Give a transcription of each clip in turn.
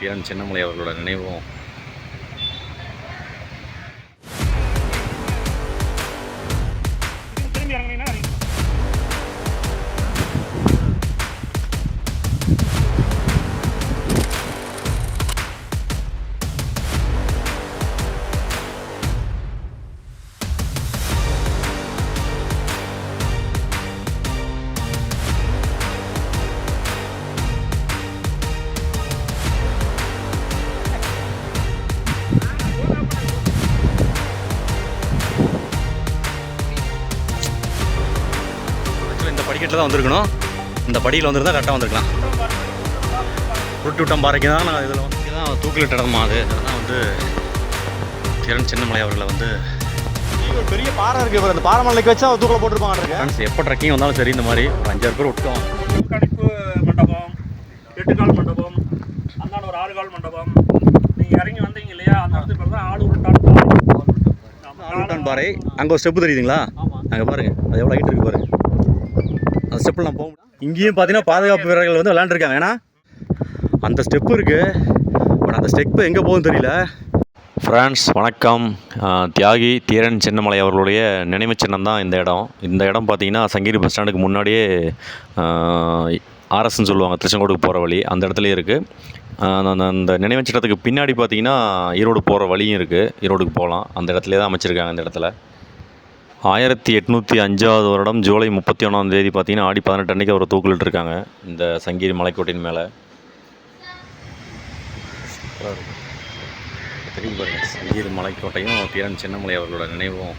தீரன் சின்னமலை அவர்களோட நினைவும் படிக்கட்டில் தான் வந்திருக்கணும். இந்த படியில் வந்திருந்தா கரெக்டாக வந்திருக்கலாம். உருட்டு விட்டம் பாறைக்கு தான் நான் இதில் வந்து தான் தூக்கிலிட்ட இடமா அது. இதெல்லாம் வந்து தீரன் சின்னமலை அவர்களை வந்து ஒரு பெரிய பாறை இருக்கு பாரு. அந்த பாறை மலைக்கு வச்சு அவர் தூக்கில போட்டுருப்பாங்க ஃப்ரெண்ட்ஸ் எப்போ ட்ரெக்கிங் வந்தாலும் சரி இந்த மாதிரி ஒரு அஞ்சாறு பேர் விட்டோம் கணிப்பு மண்டபம் எட்டு கால் மண்டபம் அந்தாண்ட ஒரு ஆறு கால் மண்டபம். நீங்க இறங்கி வந்தீங்க இல்லையா? அந்த இடத்துக்கு தான் ஆடு உருட்டான் பாறை. ஆளுட்டான் பாறை. அங்கே ஒரு ஸ்டெப்பு தெரியுதுங்களா? அங்கே பாருங்க. அது எவ்வளோ ஹைட் இருக்கு பாருங்க. அந்த ஸ்டெப்பில் நான் போக முடியும். இங்கேயும் பார்த்தீங்கன்னா பாதுகாப்பு வீரர்கள் வந்து விளாண்டுருக்காங்க ஏன்னா அந்த ஸ்டெப்பு இருக்குது பட் அந்த ஸ்டெப்பு எங்கே போகுதுன்னு தெரியல. ஃப்ரான்ஸ் வணக்கம். தியாகி தீரன் சின்னமலை அவர்களுடைய நினைவு சின்னம் தான் இந்த இடம். இந்த இடம் பார்த்திங்கன்னா சங்ககிரி பஸ் ஸ்டாண்டுக்கு முன்னாடியே ஆர்எஸ்ன்னு சொல்லுவாங்க திருச்செங்கோடுக்கு போகிற வழி. அந்த இடத்துலையும் இருக்குது அந்த அந்த நினைவு சின்னத்துக்கு பின்னாடி பார்த்தீங்கன்னா ஈரோடு போகிற வழியும் இருக்குது ஈரோடுக்கு போகலாம் அந்த இடத்துலயே தான் அமைச்சிருக்காங்க அந்த இடத்துல. ஆயிரத்தி எட்நூற்றி அஞ்சாவது வருடம் ஜூலை முப்பத்தி ஒன்றாம் தேதி பார்த்தீங்கன்னா ஆடி பதினெட்டு அன்றைக்கி அவரை தூக்கிலிட்டுருக்காங்க இந்த சங்கீரி மலைக்கோட்டின் மேலே. தெரியும் பாருங்கள் சங்ககிரி மலைக்கோட்டையும் தீரன் சின்னமலை அவர்களோட நினைவும்.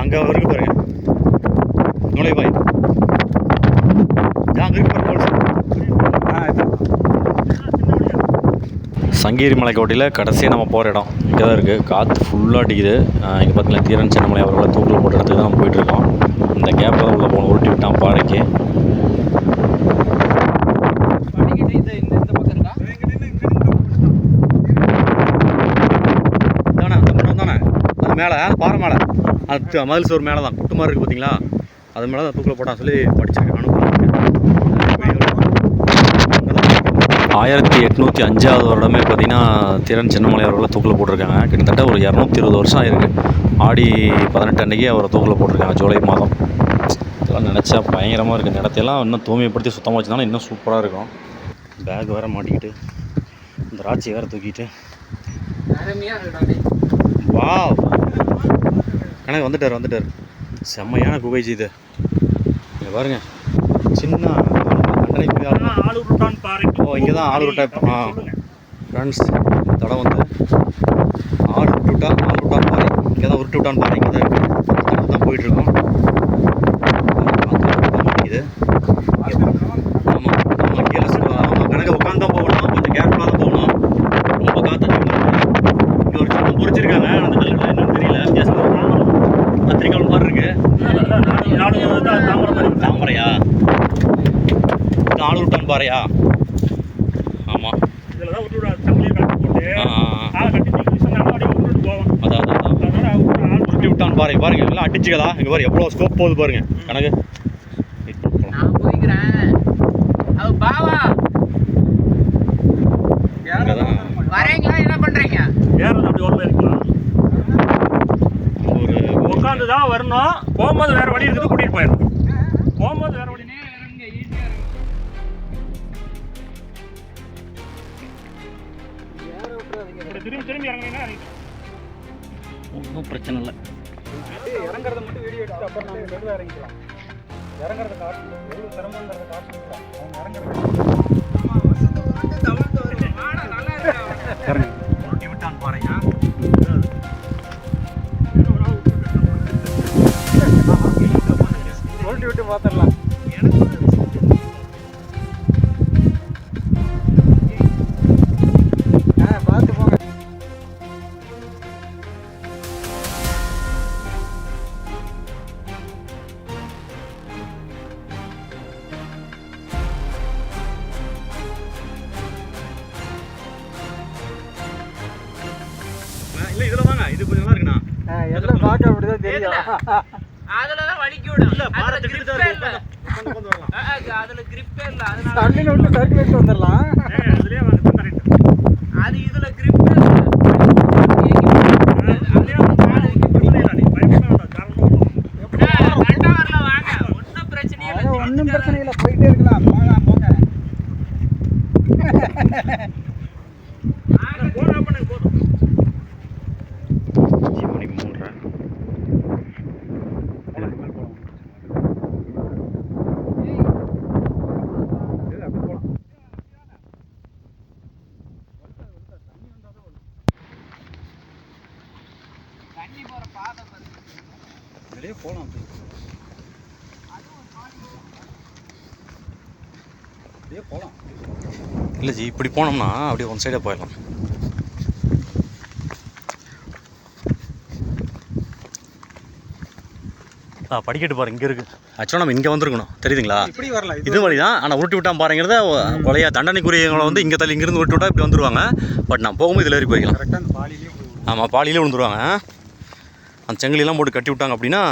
அங்கே இருக்கு பாருங்கள் நுழைவாய் அங்கே இருக்கு பாருங்க சங்ககிரி மலைக்கோட்டையில் கடைசியாக நம்ம போகிற இடம் இங்கே தான் இருக்குது காற்று ஃபுல்லாக அடிக்குது. இங்கே பார்த்தீங்கன்னா தீரன் சின்னமலை அவர்களை தூக்கில் போட்ட இடத்துக்கு தான் நம்ம போயிட்டுருக்கோம் இந்த கேப்பில் தான் உள்ளே போகணும் உருட்டி விட்டான் பாறைக்கு. தானே அந்த தானே? அது மேலே பாறை மேலே. அது மதில் சோறு மேலே தான் குட்டு மாதிரி இருக்குது பார்த்தீங்களா அது மேலே தான் தூக்கில் போட்டான் சொல்லி படிச்சிருக்கேன் ஆயிரத்தி எட்நூற்றி அஞ்சாவது வருடமே பார்த்தீங்கன்னா திறன் சின்னமலை அவர்களை தூக்கில் போட்டிருக்காங்க. கிட்டத்தட்ட ஒரு இரநூத்தி இருபது வருஷம் ஆயிருக்கு. ஆடி பதினெட்டு அன்றைக்கி அவரை தூக்கில் போட்டிருக்காங்க ஜூலை மாதம். இதெல்லாம் நினச்சா பயங்கரமாக இருக்குது இந்த இடத்தையெல்லாம் இன்னும் தூய்மைப்படுத்தி சுத்தமாக வச்சுருந்தாலும் இன்னும் சூப்பராக இருக்கும். பேக் வேறு மாட்டிக்கிட்டு இந்த ராட்சியை வேறு தூக்கிட்டு. வா கணக்கு வந்துட்டார் வந்துட்டார். செம்மையான குகைஜி இது. இங்கே பாருங்க. சின்ன கண்டனை உருட்டான் பாறைக்கு ஓ, இங்க தான் உருட்டான் ஆ. ஃப்ரெண்ட்ஸ் தடம் வந்து ஆடு விட்டான் பாறை இங்கே தான் உருட்டு விட்டான் பாறை இங்கே தான் இருக்குது அந்த தடம் தான் போயிட்டுருக்கோம் இது ஆமாம் ஆமாம் கீழே சு- ஆமாம் கணக்கு உட்காந்து தான் போகணும் கொஞ்சம் கேர்ஃபுல்லாக தான் போகணும் ரொம்ப காற்று இங்கே ஒரு சின்ன பொறிச்சிருக்காங்க அந்த கல்லில் என்னன்னு தெரியல வித்தியாசம் கத்திரிக்காய் மாதிரி இருக்கு அதான் நாடு நாடு தான் தாமரை மாதிரி இருக்கு. தாமரையா இது ஆடு விட்டான் பாறையா? ஆமாம் இதுல தான் விட்டு விட சங்கிலியை கட்டி போட்டு. ஆளை கட்டி அதான் அதான் அதான். உருட்டி விட்டான் பாருங்க பாருங்க எல்லாம் அடிச்சுக்கலா? இங்க பாரு எவ்வளோ ஸ்கோப் போகுது பாருங்க. கணக்கு. நான் போய்க்கிறேன். அது பாவா. வரீங்களா? என்ன பண்றீங்க? ஏறது அப்படி ஓரமா இருக்கலாம். ஒரு உட்காந்து தான் வரணும். போகும்போது வேற வழி இருக்குது கூட்டிட்டு போயிடணும். பிரச்சனை இல்லை. இறங்குறத மட்டும் வீடியோ எடுத்து அப்புறம் நம்ம மெதுவாக இறங்கிக்கலாம். இறங்குறத காட்டு எவ்வளோ சிரமங்கிறத காட்டு அவங்க இறங்குறது. உருட்டி விட்டான் பாருங்க. உருட்டி விட்டு பார்த்துடலாம். அதுல grip ஏ இல்ல அதனால தண்ணியில் விட்டு வச்சு வந்துடலாம் ஏய், அதுலயே வந்து கரெக்ட் அது இதுல grip ஏ இல்ல அதுலயே வந்து காலை வைக்க பிரச்சனை இல்லை நீ பயப்பட வேண்டாம் காரணம் ஆ, ரெண்டா வரல வாங்க ஒன்றும் பிரச்சனையே இல்லை அதான் ஒன்றும் பிரச்சனை இல்லை போயிட்டே இருக்கலாம் போகலாம் போங்க போன பண்ணு போதும் ஜீவனிக்கு மூன்றரை தண்ணி போற பாதை பாரு. வெளியே போகலாம் அப்படியே போகலாம் இல்லை ஜி இப்படி போனோம்னா அப்படியே ஒன் சைடாக போயிடலாம். ஆ படிக்கட்டு பாருங்க இங்கே இருக்குது ஆக்சுவலாக நம்ம இங்கே வந்திருக்கணும் தெரியுதுங்களா? இப்படி வரலாம். இது வழி தான் ஆனால் உருட்டி விட்டான் பாருங்கிறத கொலையா தண்டனைக்குரியவங்களை வந்து இங்கே தள்ளி இங்கேருந்து உருட்டி விட்டா இப்படி வந்துருவாங்க. பட் நான் போகும்போது இதில் ஏறி போய்க்கலாம். ஆமாம் பாலியிலே விழுந்துருவாங்க. அந்த செங்கலாம் போட்டு கட்டி விட்டாங்க அப்படின்னா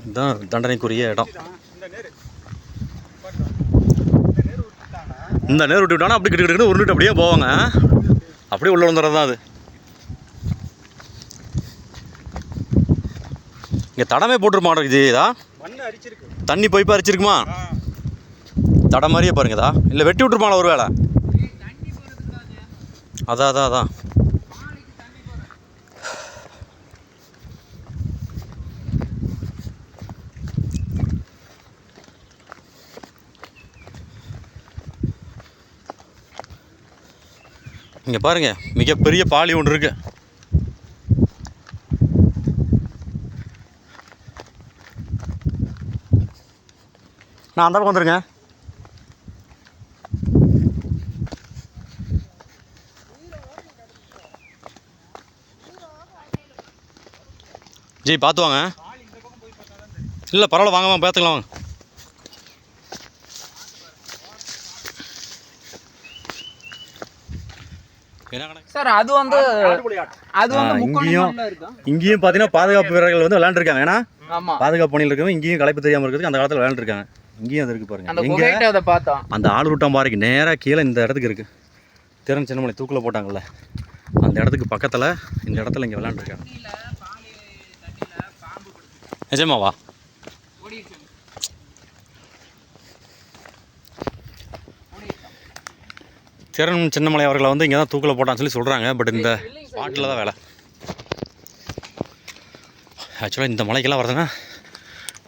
இதுதான் தண்டனைக்குரிய இடம். இந்த நேர் விட்டு விட்டானா அப்படி கிட்ட கிட்டு உருண்டுட்டு அப்படியே போவாங்க. அப்படியே உள்ள வந்துடுறது தான் அது. இங்கே தடமே போட்டிருப்பாங்க இது இதா? அரிச்சிருக்கு தண்ணி பைப்பாக அரிச்சிருக்குமா? தட மாதிரியே பாருங்கதா இல்லை வெட்டி விட்டுருப்பாங்களா ஒரு வேளை? அதான் அதான் அதான். இங்கே பாருங்கள் மிகப்பெரிய பாலி ஒன்று இருக்கு. நான் அந்த பக்கம் வந்துருங்க. ஜி பார்த்து வாங்க. இல்லை பரவாயில்ல வாங்க வாங்க பார்த்துக்கலாம் வாங்க என்ன கணக்கு சார் அது வந்து அது இங்கேயும் பார்த்தீங்கன்னா பாதுகாப்பு வீரர்கள் வந்து விளையாண்டுருக்காங்க. ஏன்னா ஆமா. பாதுகாப்பு பணியில் இருக்கவங்க இங்கேயும் களைப்பு தெரியாமல் இருக்கிறதுக்கு அந்த காலத்தில் விளையாண்டுருக்காங்க. இங்கேயும் அது இருக்கு பாருங்க. இங்கே குகைட்ட அதை பார்த்தோம். அந்த ஆளுருட்டம் பாறைக்கு நேராக கீழே இந்த இடத்துக்கு இருக்குது திறன் சின்னமலை தூக்கில் போட்டாங்கல்ல. அந்த இடத்துக்கு பக்கத்தில் இந்த இடத்துல இங்கே விளையாண்டுருக்காங்க. நிஜமாவா? திறன் சின்னமலை அவர்களை வந்து இங்கே தான் தூக்கில் போட்டான்னு சொல்லி சொல்கிறாங்க பட் இந்த ஸ்பாட்டில் தான் வேலை. ஆக்சுவலாக இந்த மலைக்கெல்லாம் வரதுன்னா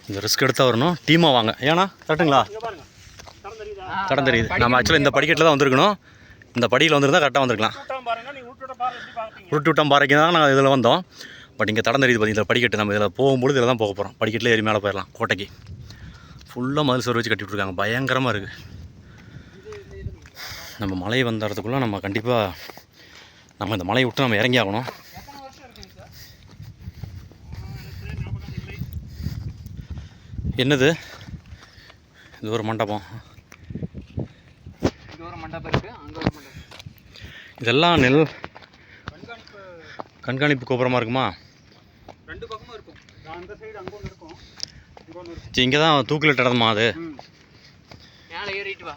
இந்த ரிஸ்க் எடுத்தால் வரணும். டீமாக வாங்க. ஏன்னா கரெக்டுங்களா தரம் தெரியுதா? நம்ம ஆக்சுவலாக இந்த படிக்கட்டில் தான் வந்திருக்கணும். இந்த படியில் வந்திருந்தா கரெக்டாக வந்திருக்கலாம். உருட்டு விட்டம் பாறைக்கு தான் நாங்கள் இதில் வந்தோம். பட் இங்கே தடம் தெரியுது பார்த்தீங்க படிக்கட்டு. நம்ம இதில் போகும்பொழுது இதில் தான் போக போகிறோம் படிக்கட்டில் ஏறி மேலே போயிடலாம். கோட்டைக்கு. ஃபுல்லாக மதில் வச்சு கட்டி விட்ருக்காங்க பயங்கரமாக இருக்குது நம்ம மலை வந்த இடத்துக்குள்ளே நம்ம கண்டிப்பாக நம்ம இந்த மலையை விட்டு நம்ம இறங்கி ஆகணும். என்னது? இது ஒரு மண்டபம். இதெல்லாம் நெல் கண்காணிப்பு கண்காணிப்பு கோபுரமாக இருக்குமா? ரெண்டு பக்கமும் இருக்கும். இங்கே தான் தூக்கிலிட்ட இடமா அது ம் மேல ஏறிட்டு வா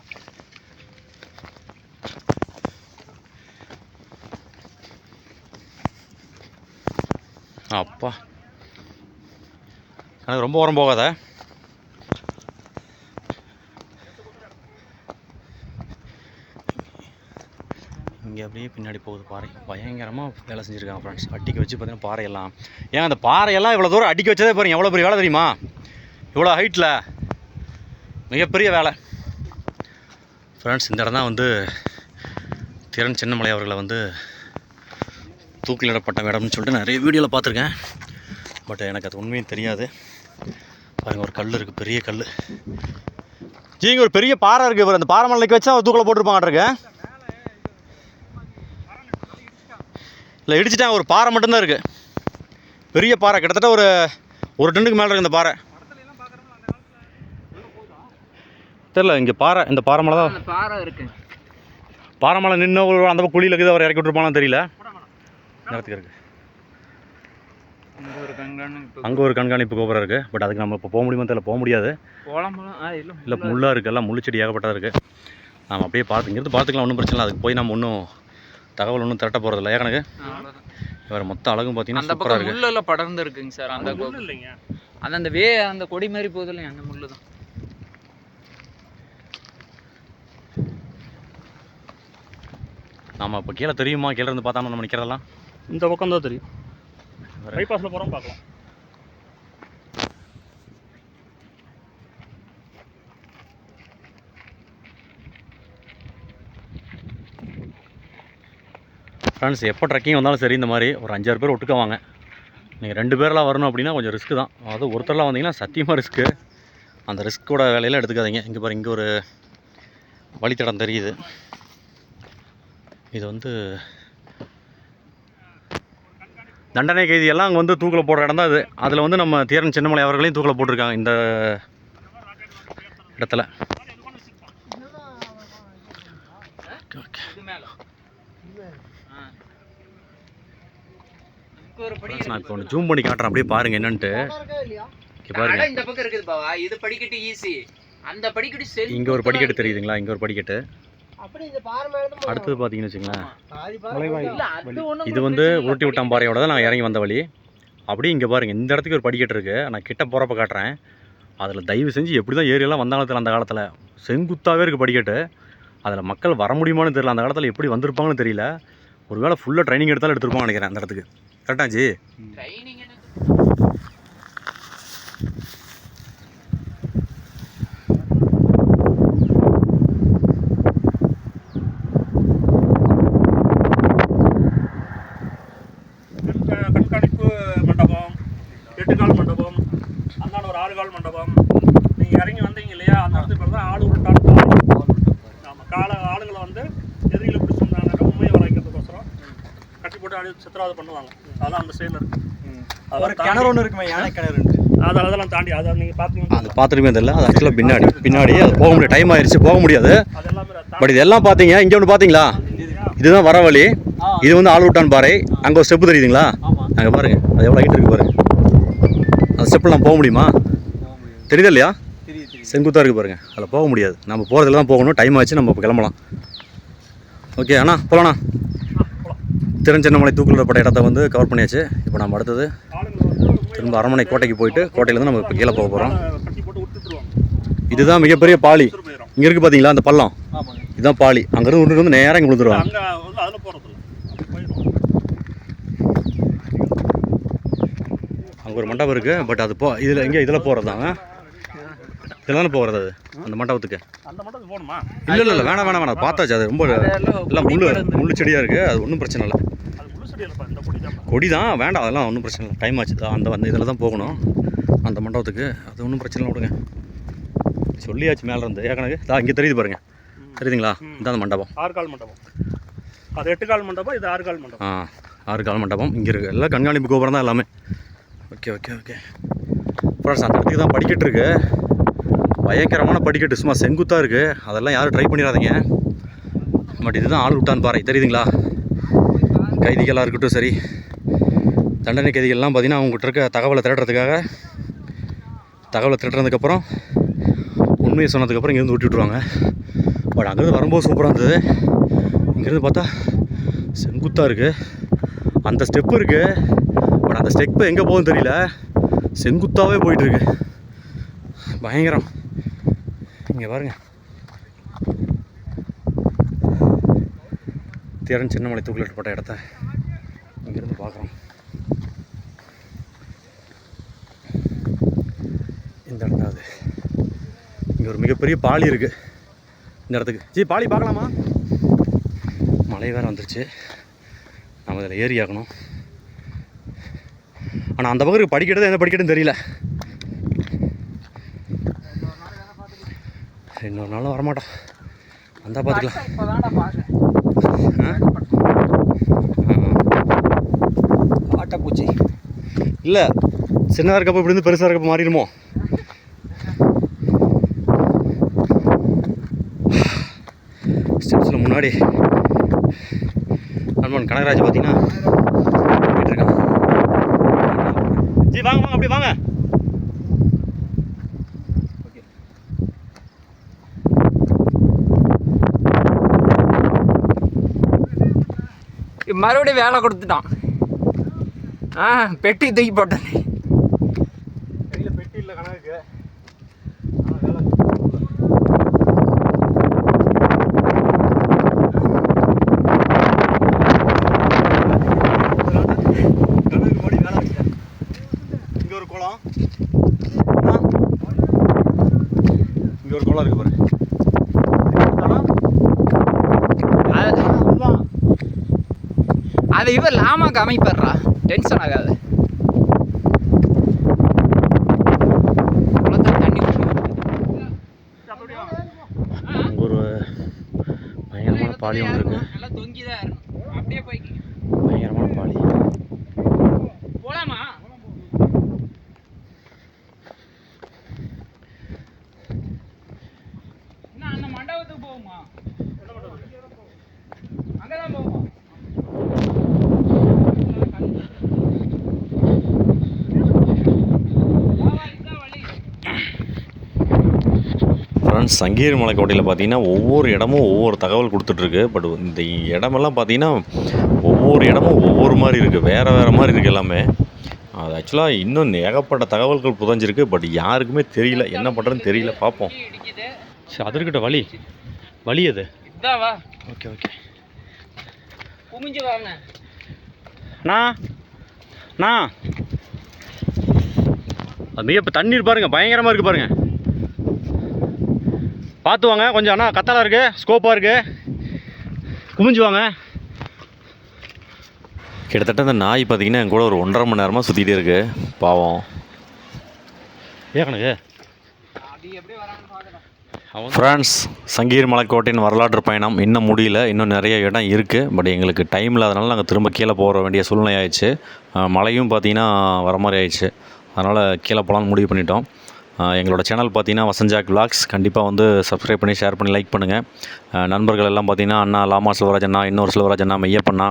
அப்பா. எனக்கு ரொம்ப உரம் போகாத. இங்கே அப்படியே பின்னாடி போகுது பாறை. பயங்கரமாக வேலை செஞ்சுருக்காங்க ஃப்ரெண்ட்ஸ் அடிக்க வச்சு பார்த்தீங்கன்னா பாறையெல்லாம். ஏன் அந்த பாறையெல்லாம் இவ்வளோ தூரம் அடிக்க வச்சதே பாருங்க. எவ்வளோ பெரிய வேலை தெரியுமா? இவ்வளோ ஹைட்டில் மிகப்பெரிய வேலை. ஃப்ரெண்ட்ஸ் இந்த இடம் தான் வந்து திறன் சின்னமலை அவர்களை வந்து தூக்கிலிடப்பட்ட இடம்னு சொல்லிட்டு நிறைய வீடியோவில் பார்த்துருக்கேன். பட் எனக்கு அது உண்மையும் தெரியாது. பாருங்க ஒரு கல் இருக்குது பெரிய கல் ஜி இங்கே ஒரு பெரிய பாறை இருக்குது பாரு அந்த பாறை மலைக்கு வச்சு அவர் தூக்கில் போட்டிருப்பாங்க இல்லை இடிச்சிட்டாங்க ஒரு பாறை மட்டும்தான் இருக்குது பெரிய பாறை கிட்டத்தட்ட ஒரு ஒரு டன்னுக்கு மேலே இருக்கு இந்த பாறை. தெரில இங்கே பாறை இந்த பாறை மலை தான் பாறை இருக்கு. பாறை மலை நின்று அந்த குழியில் இருக்குது அவர் இறக்கி விட்டுருப்பானு தெரியல. நேரத்துக்கு இருக்கு இங்கே ஒரு கண்காணிப்பு அங்கே ஒரு கண்காணிப்பு கோபுரம் இருக்குது பட் அதுக்கு நம்ம இப்போ போக முடியுமா தெரியல போக முடியாது. இல்லை இல்லை முள்ளாக இருக்குது எல்லாம் முள்ளு செடி ஏகப்பட்டதாக இருக்குது நாம் அப்படியே பார்த்து இங்கிருந்து பார்த்துக்கலாம் ஒன்றும் பிரச்சனை இல்லை. அதுக்கு போய் நம்ம ஒன்றும் தகவல் ஒன்றும் திரட்ட போகிறதில்ல ஏக்கனக்கு அவ்வளோதான் வேறு மொத்த அழகும் பார்த்தீங்கன்னா அந்த சூப்பராக இருக்குது முள்ளெல்லாம் படர்ந்து இருக்குங்க சார். அந்த இல்லைங்க. அது அந்த வே அந்த கொடி மாதிரி போகுது இல்லையா அந்த முள்ளு தான் நாம் இப்போ கீழே தெரியுமா? கீழே இருந்து பார்த்தா நம்ம நிற்கிறதெல்லாம் இந்த பக்கம் தான் தெரியும். பைபாஸில் போகிறோம் பார்க்கலாம். ஃப்ரெண்ட்ஸ் எப்போ ட்ரெக்கிங் வந்தாலும் சரி இந்த மாதிரி ஒரு அஞ்சாறு பேர் ஒட்டுக்க வாங்க நீங்கள் ரெண்டு பேரெலாம் வரணும் அப்படின்னா கொஞ்சம் ரிஸ்க்கு தான். அதாவது ஒருத்தர்லாம் வந்தீங்கன்னா சத்தியமாக ரிஸ்க்கு அந்த ரிஸ்க்கோட வேலையெல்லாம் எடுத்துக்காதீங்க. இங்கே பாரு இங்கே ஒரு வழித்தடம் தெரியுது. இது வந்து தண்டனை கைதி எல்லாம் அங்கே வந்து தூக்கில் போடுற இடம் தான் அது அதில் வந்து நம்ம தீரன் சின்னமலை அவர்களையும் தூக்கில் போட்டிருக்காங்க இந்த இடத்துல. நான் இப்போ ஒன்று ஜூம் பண்ணி காட்டுறேன். அப்படியே பாருங்க என்னன்ட்டு. பாருங்க. அட, இந்த பக்கம் இருக்குது பாவா. இது படிக்கட்டு ஈஸி அந்த படிக்கட்டு சரி இங்கே ஒரு படிக்கட்டு தெரியுதுங்களா? இங்கே ஒரு படிக்கட்டு. அடுத்தது பார்த்தீங்கன்னு வச்சுங்களேன் இது வந்து உருட்டி விட்டான் பாறையோட தான் நான் இறங்கி வந்த வழி. அப்படியே இங்கே பாருங்க இந்த இடத்துக்கு ஒரு படிக்கட்டு இருக்குது நான் கிட்ட போகிறப்ப காட்டுறேன். அதில் தயவு செஞ்சு எப்படி தான் ஏரியெல்லாம் வந்தாலும் தெரியல அந்த காலத்தில். செங்குத்தாவே இருக்குது படிக்கட்டு. அதில் மக்கள் வர முடியுமான்னு தெரியல. அந்த காலத்தில் எப்படி வந்திருப்பாங்கன்னு தெரியல. ஒருவேளை ஃபுல்லாக ட்ரைனிங் எடுத்தாலும் எடுத்திருப்பாங்கன்னு நினைக்கிறேன் அந்த இடத்துக்கு. கரெக்டாச்சு ட்ரைனிங் எனக்கு கண்கா- கண்காணிப்பு மண்டபம் எட்டுக்கால் மண்டபம் அந்தாண்ட ஒரு ஆறு கால் மண்டபம் நீங்கள் இறங்கி வந்தீங்க இல்லையா அந்த இடத்துக்கு பேர் தான் ஆடு உருட்டான் பாலம் ஆமாம் கால ஆளுங்களை வந்து எதிரிகளை பிடிச்சிருந்தாங்க உண்மையை வளைக்கிறதுக்கோசரம் கட்டி போட்டு ஆடி சித்திரவதை பண்ணுவாங்க. அதெல்லாம் அந்த சைடில் இருக்கு. அதெல்லாம் தாண்டி- ஒன்று இருக்குமே யானை கிணறு அது அதெல்லாம் தாண்டி அதை நீங்கள் பார்த்தீங்கன்னா அது பார்த்துருமே தெரியல. அது ஆக்சுவலாக பின்னாடி பின்னாடி அது போக முடியாது. டைம் ஆயிடுச்சு போக முடியாது. பட் இதெல்லாம் பார்த்தீங்க இங்கே ஒன்று பார்த்தீங்களா இதுதான் வர வழி இது வந்து ஆளுவிட்டான் பாறை. அங்கே ஒரு ஸ்டெப்பு தெரியுதுங்களா? அங்கே பாருங்க. அது எவ்வளோ ஹைட் இருக்கு பாருங்க. அந்த ஸ்டெப்பில் நம்ம போக முடியுமா? தெரியுதா இல்லையா? செங்குத்தாக இருக்குது பாருங்க. அதில் போக முடியாது. நம்ம போகிறதுல தான் போகணும். டைம் ஆச்சு நம்ம இப்போ கிளம்பலாம். ஓகே அண்ணா போகலாண்ணா திருச்சின்னமலை தூக்குள்ளப்பட்ட இடத்த வந்து கவர் பண்ணியாச்சு. இப்போ நம்ம அடுத்தது திரும்ப அரண்மனை கோட்டைக்கு போயிட்டு கோட்டையிலேருந்து நம்ம இப்போ கீழே போக போகிறோம் இதுதான் மிகப்பெரிய பாலி இங்கே இருக்குது பார்த்தீங்களா அந்த பள்ளம். இதுதான் பாலி அங்கேருந்து விட்டுட்டு வந்து நேராக இங்கே விழுந்துருவாங்க. அங்கே ஒரு மண்டபம் இருக்குது பட் அது போ இதில் எங்கே இதில் போகிறது தாங்க இதில் போகிறது அது? அந்த மண்டபத்துக்கு. அந்த மட்டும் போகணுமா இல்லை இல்லை இல்லை வேணாம் வேணாம் வேணாம். பார்த்தாச்சு. அது ரொம்ப எல்லாம் முள்ளு முள்ளு செடியாக இருக்குது அது ஒன்றும் பிரச்சனை இல்லை. கொடி தான் வேண்டாம் அதெல்லாம் ஒன்றும் பிரச்சனை இல்லை. டைம் ஆச்சு அந்த அந்த இதில் தான் போகணும். அந்த மண்டபத்துக்கு. அது ஒன்றும் பிரச்சனை இல்லை விடுங்க. சொல்லியாச்சு மேலே இருந்து ஏற்கனவே தான் இங்கே தெரியுது பாருங்க. தெரியுதுங்களா? இதான் அந்த மண்டபம். ஆறு கால் மண்டபம். அது எட்டு கால் மண்டபம் இது ஆறு கால் மண்டபம். ஆ ஆறு கால் மண்டபம் இங்கே இருக்குது எல்லாம் கண்காணிப்பு கோபுரம் தான் எல்லாமே. Okay okay okay. ஃப்ரெண்ட்ஸ் அந்த இடத்துக்கு தான் படிக்கட்டு இருக்கு. பயங்கரமான படிக்கட்டு. சும்மா செங்குத்தாக இருக்குது அதெல்லாம் யாரும் ட்ரை பண்ணிடாதீங்க. பட் இதுதான் ஆள் விட்டான் பாறை. தெரியுதுங்களா? கைதிகளாக இருக்கட்டும் சரி தண்டனை கைதிகள்லாம் பார்த்திங்கன்னா அவங்ககிட்ட இருக்க தகவலை திரட்டுறதுக்காக தகவலை திரட்டுறதுக்கப்புறம் உண்மையை சொன்னதுக்கப்புறம் இங்கேருந்து விட்டு பட் அங்கேருந்து வரும்போது சூப்பராக இருந்தது. இங்கேருந்து பார்த்தா செங்குத்தாக இருக்குது அந்த ஸ்டெப்பு இருக்குது பட் அந்த ஸ்டெப்பு எங்கே போகுதுன்னு தெரியல. செங்குத்தாகவே போயிட்டுருக்கு பயங்கரம். இங்கே பாருங்கள் திறன் சின்னமலை தூக்கிலிட்டப்பட்ட இடத்த இங்கேருந்து பார்க்குறோம். இந்த இடம் தான் அது. இங்கே ஒரு மிகப்பெரிய பாலி இருக்குது இந்த இடத்துக்கு. ஜி பாலி பார்க்கலாமா? மழை வேறு வந்துருச்சு. நம்ம இதில் ஏறி ஆகணும் ஆனால் அந்த பக்கம் படிக்கிறது எந்த படிக்கட்டும் தெரியல. இன்னொரு நாளும் வரமாட்டோம். வந்தால் பார்த்துக்கலாம். பார்க்குறேன் ஆட்டப்பூச்சி இல்லை சின்னதாக இருக்கப்போ இப்படி இருந்து பெருசாக இருக்கப்போ மாறிடுமோ? ஸ்டெப்ஸில் முன்னாடி அனுமன் கனகராஜ் பார்த்தீங்கன்னா போயிட்டுருக்கான். வாங்க வாங்க அப்படி வாங்க. மறுபடியும் வேலை கொடுத்துட்டான். ஆ பெட்டி தூக்கி போட்டேன். கையில் பெட்டி இல்லை கணக்கு இங்கே ஒரு குளம். அண்ணா, இங்க ஒரு குளம் இருக்கு பாரு. அது- இவர் லாமாக்கு அமைப்படுறா டென்ஷன் ஆகாது. ஒரு பயங்கரமான பாலி ஒன்று இருக்கு. பயங்கரமான பாலி போலாமா என்ன அந்த மண்டபத்துக்கு போகுமா அங்கதான் போகுமா ஃப்ரெண்ட்ஸ் சங்கீர் மலைக்கோட்டையில் பார்த்தீங்கன்னா ஒவ்வொரு இடமும் ஒவ்வொரு தகவல் கொடுத்துட்ருக்கு. பட் இந்த இடமெல்லாம் பார்த்தீங்கன்னா ஒவ்வொரு இடமும் ஒவ்வொரு மாதிரி இருக்குது வேறு வேறு மாதிரி இருக்குது எல்லாமே. அது ஆக்சுவலாக இன்னும் ஏகப்பட்ட தகவல்கள் புதஞ்சிருக்கு. பட் யாருக்குமே தெரியல. என்ன பண்ணுறதுன்னு தெரியல. பார்ப்போம் சரி அது இருக்கட்டும் வழி வழி அது ஓகே ஓகே. அண்ணா. அண்ணா. அது மிக இப்போ தண்ணீர் பாருங்கள் பயங்கரமாக இருக்குது பாருங்கள் பார்த்து வாங்க கொஞ்சம் அண்ணா கத்தலாக இருக்குது ஸ்கோப்பாக இருக்குது குமிஞ்சு வாங்க கிட்டத்தட்ட இந்த நாய் பார்த்தீங்கன்னா என் கூட ஒரு ஒன்றரை மணி நேரமாக சுற்றிட்டே இருக்கு. பாவம். பார்க்கலாம் ஃப்ரான்ஸ் சங்கீர் மலைக்கோட்டையின் வரலாற்று பயணம் இன்னும் முடியல. இன்னும் நிறைய இடம் இருக்குது பட் எங்களுக்கு டைம் இல்லாதனால நாங்கள் திரும்ப கீழே போக வேண்டிய சூழ்நிலை ஆயிடுச்சு. மழையும் பார்த்தீங்கன்னா வர மாதிரி ஆயிடுச்சு. அதனால் கீழே போகலான்னு முடிவு பண்ணிட்டோம். எங்களோட சேனல் பார்த்தீங்கன்னா வசஞ்சாக் விளாக்ஸ் கண்டிப்பாக வந்து சப்ஸ்கிரைப் பண்ணி ஷேர் பண்ணி லைக் பண்ணுங்கள் நண்பர்கள் எல்லாம் பார்த்தீங்கன்னா அண்ணா லாமா செல்வராஜ் அண்ணா இன்னொரு செல்வராஜ் அண்ணா மெய்யப்பண்ணா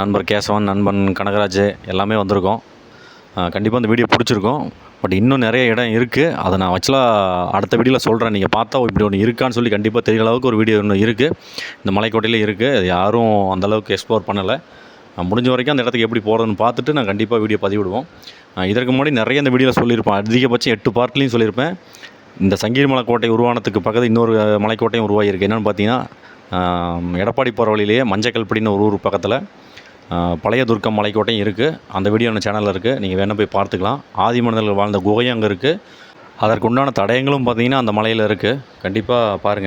நண்பர் கேசவன் நண்பன் கனகராஜ் எல்லாமே வந்திருக்கோம். கண்டிப்பாக இந்த வீடியோ பிடிச்சிருக்கும். பட் இன்னும் நிறைய இடம் இருக்குது அதை நான் ஆக்சுவலாக அடுத்த வீடியோவில் சொல்கிறேன் நீங்கள் பார்த்தா இப்படி ஒன்று இருக்கான்னு சொல்லி கண்டிப்பாக தெரிகிற அளவுக்கு ஒரு வீடியோ ஒன்று இருக்குது இந்த மலைக்கோட்டையில் இருக்குது அது யாரும் அந்தளவுக்கு எக்ஸ்ப்ளோர் பண்ணலை. முடிஞ்ச வரைக்கும் அந்த இடத்துக்கு எப்படி போகிறதுன்னு பார்த்துட்டு நான் கண்டிப்பாக வீடியோ பதிவிடுவோம். இதற்கு முன்னாடி நிறைய இந்த வீடியோவில் சொல்லியிருப்பேன். அதிகபட்சம் எட்டு பார்ட்லேயும் சொல்லியிருப்பேன். இந்த சங்கீர் மலைக்கோட்டை உருவானத்துக்கு பக்கத்தில் இன்னொரு மலைக்கோட்டையும் உருவாகியிருக்கு. என்னென்னு பார்த்தீங்கன்னா எடப்பாடி போகிற வழியிலேயே மஞ்சக்கல்படின்னு ஒரு ஊர் பக்கத்தில் பழைய துர்க்கம் மலைக்கோட்டையும் இருக்குது அந்த வீடியோ நம்ம சேனலில் இருக்குது நீங்கள் வேணால் போய் பார்த்துக்கலாம். ஆதி மனிதர்கள் வாழ்ந்த குகையும் அங்கே இருக்குது அதற்கு உண்டான தடயங்களும் பார்த்தீங்கன்னா அந்த மலையில் இருக்குது கண்டிப்பாக பாருங்கள்